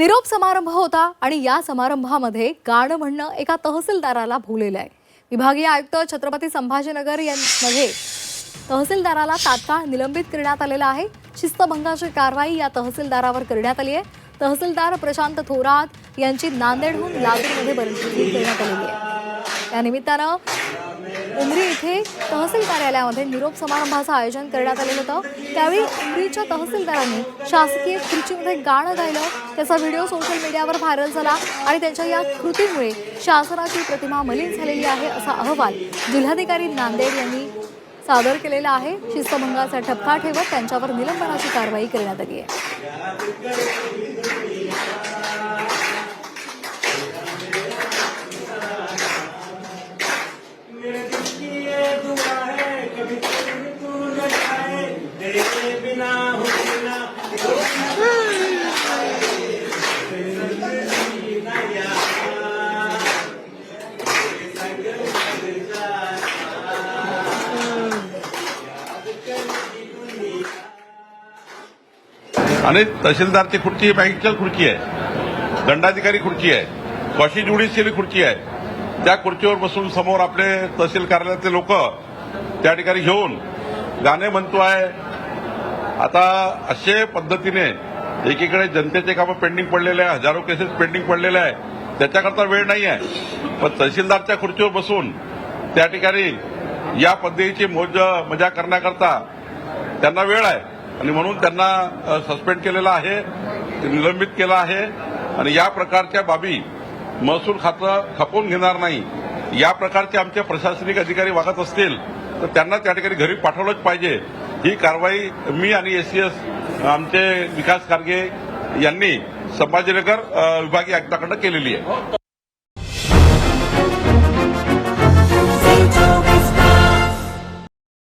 निरोप समारंभ होता आणि या समारंभामध्ये गाणं म्हणणं एका तहसीलदाराला भोवलेलं आहे. विभागीय आयुक्त छत्रपती संभाजीनगर यांमध्ये तहसीलदाराला तात्काळ निलंबित करण्यात आलेलं आहे. शिस्तभंगाची कारवाई या तहसीलदारावर करण्यात आली आहे. तहसीलदार प्रशांत थोरात यांची नांदेडहून लातूरमध्ये बदली करण्यात आलेली आहे. या निमित्तानं उमरी इथे तहसील कार्यालयामध्ये निरोप समारंभाचं आयोजन करण्यात आलेलं होतं. त्यावेळी उमरीच्या तहसीलदारांनी शासकीय कृतीमध्ये गाणं गायलं. त्याचा व्हिडिओ सोशल मीडियावर व्हायरल झाला आणि त्यांच्या या कृतीमुळे शासनाची प्रतिमा मलिन झालेली आहे असा अहवाल जिल्हाधिकारी नांदेड यांनी सादर केलेला आहे. शिस्तभंगाचा ठपका ठेवत त्यांच्यावर निलंबनाची कारवाई करण्यात आली आहे. आणि तहसीलदारची खुर्ची बँकेच्या बँकेची खुर्ची आहे. दंडाधिकारी खुर्ची आहे. कॉशी ज्युडिशियरी खुर्ची आहे. त्या खुर्चीवर बसून समोर आपले तहसील कार्यालयातले लोक त्या ठिकाणी घेऊन गाणे म्हणतो आहे आता असे पद्धतीने एकीकडे जनतेचे कामं पेंडिंग पडलेले आहे हजारो केसेस पेंडिंग पडलेले आहे. त्याच्याकरता वेळ नाही आहे. पण तहसीलदारच्या खुर्चीवर बसून त्या ठिकाणी या पद्धतीची मोज मजा करण्याकरता त्यांना वेळ आहे. आणि म्हणून त्यांना सस्पेंड केलेलं आहे निलंबित केलं आहे. आणि या प्रकारच्या बाबी महसूल खातं खपवून घेणार नाही. या प्रकारचे आमचे प्रशासनिक अधिकारी वागत असतील तर त्यांना त्या ठिकाणी घरी पाठवलंच पाहिजे. ही कारवाई मी आणि एसीएस आमचे विकास खारगे यांनी संभाजीनगर विभागीय आयुक्ताकडनं केलेली आहे.